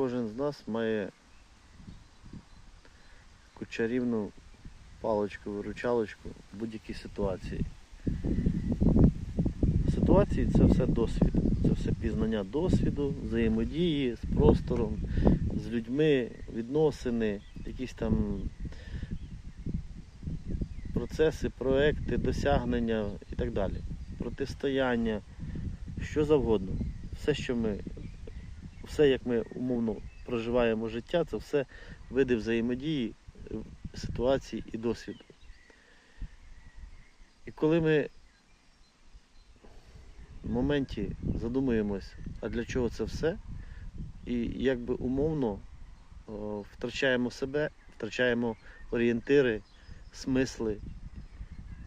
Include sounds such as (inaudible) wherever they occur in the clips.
кожен з нас має таку чарівну паличку, виручалочку в будь-якій ситуації. Ситуації це все досвід. Це все пізнання досвіду, взаємодії з простором, з людьми, відносини, якісь там процеси, проекти, досягнення і так далі. Протистояння, що завгодно. Все, що ми, все, як ми умовно проживаємо життя, це все види взаємодії, е, ситуації і досвіду. І коли ми в моменті задумуємось, а для чого це все, і якби умовно о, втрачаємо себе, втрачаємо орієнтири, смисли,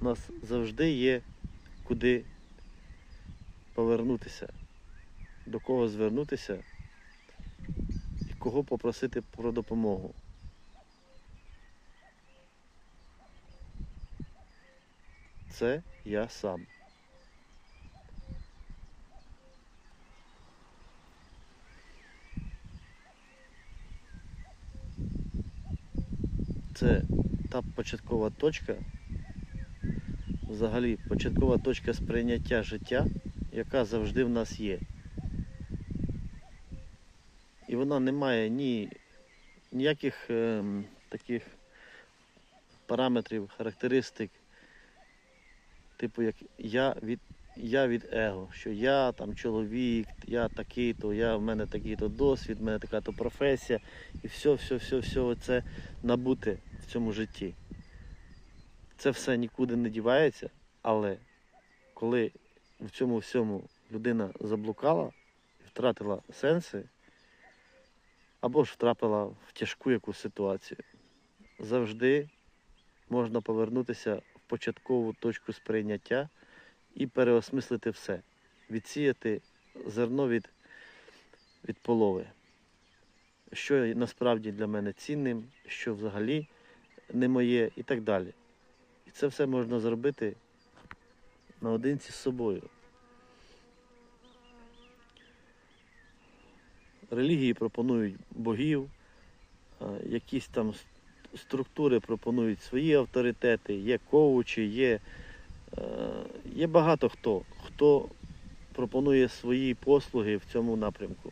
у нас завжди є куди повернутися, до кого звернутися кого попросити про допомогу. Це я сам. Це та початкова точка, взагалі початкова точка сприйняття життя, яка завжди в нас є. І вона не має ні ніяких ем, таких параметрів, характеристик, типу як я від, я від его, що я там чоловік, я такий-то, я, в мене такий-то досвід, в мене така-то професія, і все, все, все, все це набуте в цьому житті. Це все нікуди не дівається, але коли в цьому всьому людина заблукала і втратила сенси, або ж втрапила в тяжку якусь ситуацію, завжди можна повернутися в початкову точку сприйняття і переосмислити все, відсіяти зерно від, від полови. Що насправді для мене цінним, що взагалі не моє і так далі. І це все можна зробити наодинці з собою. Релігії пропонують богів, якісь там структури пропонують свої авторитети, є коучі, є, е, є багато хто, хто пропонує свої послуги в цьому напрямку.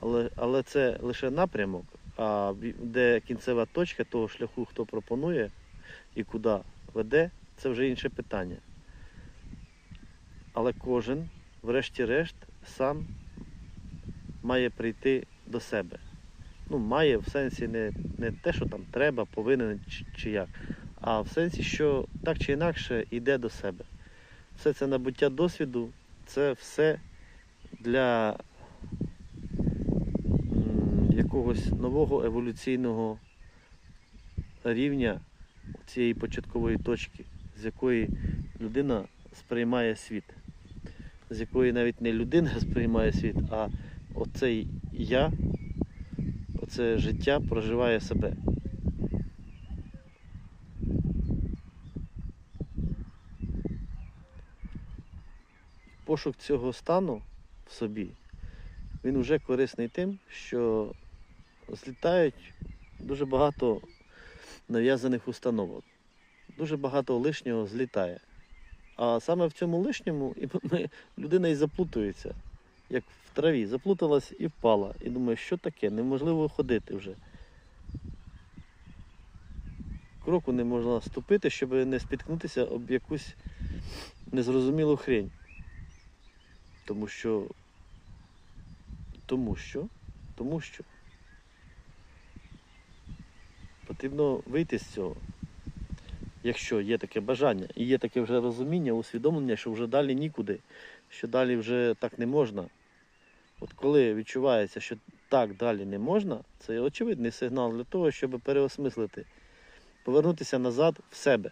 Але, але це лише напрямок, а де кінцева точка того шляху, хто пропонує і куди веде, це вже інше питання. Але кожен, врешті-решт, сам має прийти до себе. Ну, має в сенсі не, не те, що там треба, повинен чи, чи як, а в сенсі, що так чи інакше йде до себе. Все це набуття досвіду, це все для якогось нового еволюційного рівня цієї початкової точки, з якої людина сприймає світ, з якої навіть не людина сприймає світ, а оцей я, оце життя проживає себе. Пошук цього стану в собі, він вже корисний тим, що злітають дуже багато нав'язаних установок. Дуже багато лишнього злітає. А саме в цьому лишньому і (laughs) людина і заплутується, як в траві, заплуталась і впала. І думає, що таке, неможливо ходити вже. Кроку не можна ступити, щоб не спіткнутися об якусь незрозумілу хрень. Тому що. Тому що. Тому що. Потрібно вийти з цього. Якщо є таке бажання і є таке вже розуміння, усвідомлення, що вже далі нікуди, що далі вже так не можна. От коли відчувається, що так далі не можна, це очевидний сигнал для того, щоб переосмислити, повернутися назад в себе.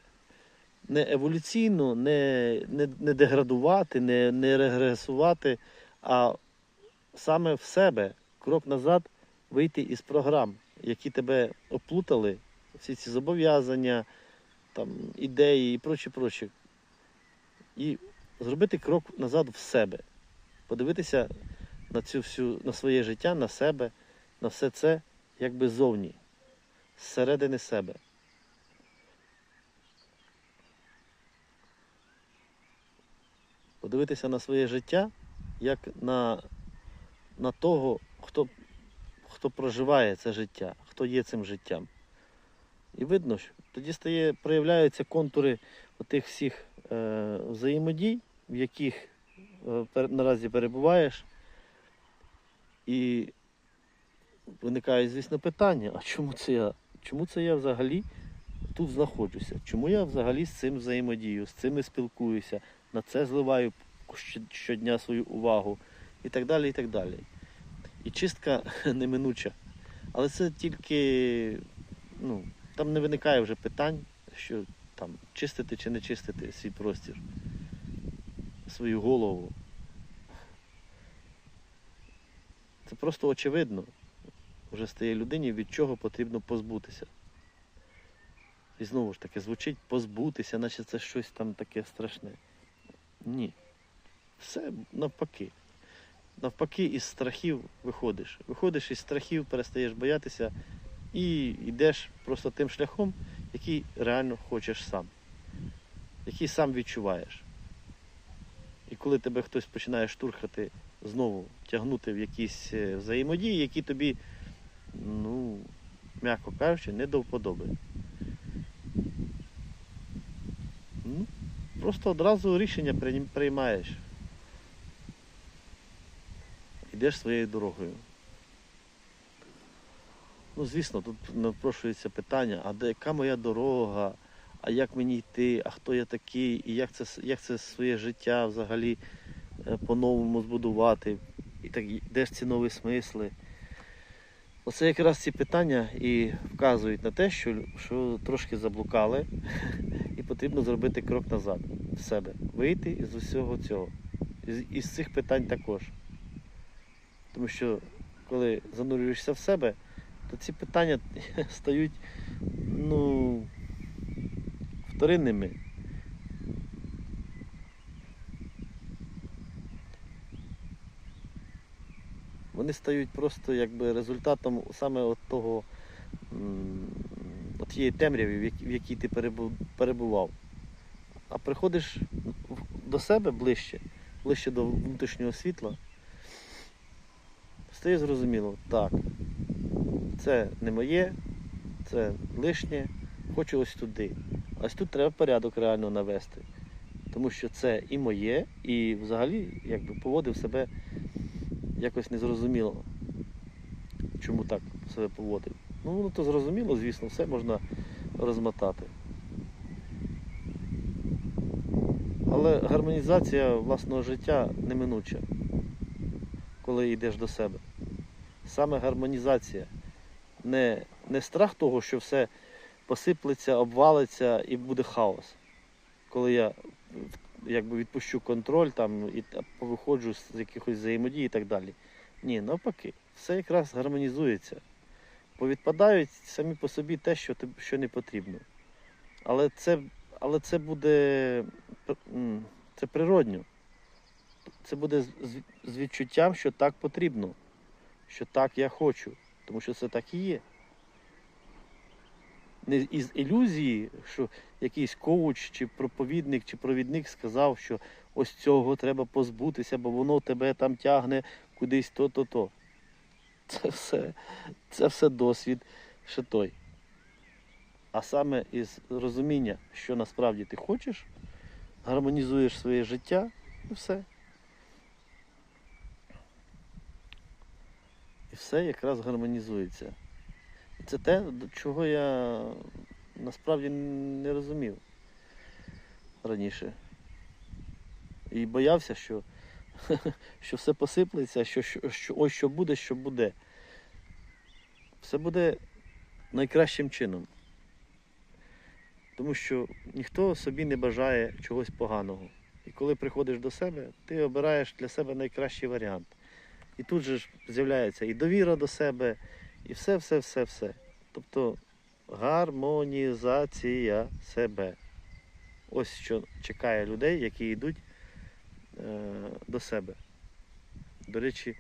Не еволюційно, не, не, не деградувати, не, не регресувати, а саме в себе, крок назад, вийти із програм, які тебе оплутали, всі ці зобов'язання, там, ідеї і прочі, прочі. І зробити крок назад в себе. Подивитися на цю всю, на своє життя, на себе, на все це якби зовні, зсередини себе. Подивитися на своє життя як на, на того, хто, хто проживає це життя, хто є цим життям. І видно, що тоді стає, проявляються контури отих всіх е, взаємодій, в яких е, наразі перебуваєш. І виникає, звісно, питання, а чому це я? Чому це я взагалі тут знаходжуся? Чому я взагалі з цим взаємодію, з цим і спілкуюся, на це зливаю щодня свою увагу і так далі, і так далі. І чистка (laughs) неминуча. Але це тільки, ну, там не виникає вже питань, що там чистити чи не чистити свій простір, свою голову. Це просто очевидно. Вже стає людині, від чого потрібно позбутися. І знову ж таки, звучить позбутися, наче це щось там таке страшне. Ні. Все навпаки. Навпаки, із страхів виходиш. Виходиш із страхів, перестаєш боятися і йдеш просто тим шляхом, який реально хочеш сам, який сам відчуваєш. І коли тебе хтось починає штурхати, знову тягнути в якісь е, взаємодії, які тобі, ну, м'яко кажучи, не до вподоби. Ну, просто одразу рішення приймаєш. Йдеш своєю дорогою. Ну, звісно, тут напрошується питання, а де яка моя дорога, а як мені йти, а хто я такий, і як це, як це своє життя взагалі е, по-новому збудувати, і так, де ж ці нові смисли. Оце якраз ці питання і вказують на те, що, що трошки заблукали, (laughs) і потрібно зробити крок назад в себе, вийти із усього цього. Із, із цих питань також. Тому що коли занурюєшся в себе, то ці питання (laughs) стають ну, вторинними. Вони стають просто якби результатом саме от того, от тієї темряви, в якій, ти перебував. А приходиш до себе ближче, ближче до внутрішнього світла, стає зрозуміло, так, це не моє, це лишнє, хочу ось туди. Ось тут треба порядок реально навести. Тому що це і моє, і взагалі якби поводив себе якось незрозуміло. Чому так себе поводив? Ну воно то зрозуміло, звісно, все можна розмотати. Але гармонізація власного життя неминуча, коли йдеш до себе. Саме гармонізація. Не, не страх того, що все посиплеться, обвалиться і буде хаос. Коли я якби відпущу контроль там і повиходжу з якихось взаємодій і так далі. Ні, навпаки, все якраз гармонізується. Повідпадають самі по собі те, що, що не потрібно. Але це, але це буде це природньо. Це буде з- з відчуттям, що так потрібно, що так я хочу, тому що це так і є. Не із ілюзії, що якийсь коуч, чи проповідник, чи провідник сказав, що ось цього треба позбутися, бо воно тебе там тягне кудись то-то-то. Це все, це все досвід ще той. А саме із розуміння, що насправді ти хочеш, гармонізуєш своє життя і все. Все якраз гармонізується. І це те, до чого я насправді не розумів раніше. І боявся, що, (laughs) що все посиплеться, що, що, що ось що буде, що буде. Все буде найкращим чином. Тому що ніхто собі не бажає чогось поганого. І коли приходиш до себе, ти обираєш для себе найкращий варіант. І тут же ж з'являється і довіра до себе, і все, все, все, все. Тобто гармонізація себе. Ось що чекає людей, які йдуть е, до себе. До речі,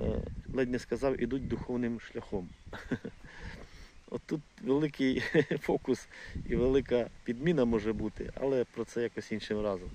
е, ледь не сказав, ідуть духовним шляхом. (laughs) От тут великий (laughs) фокус і велика підміна може бути, але про це якось іншим разом.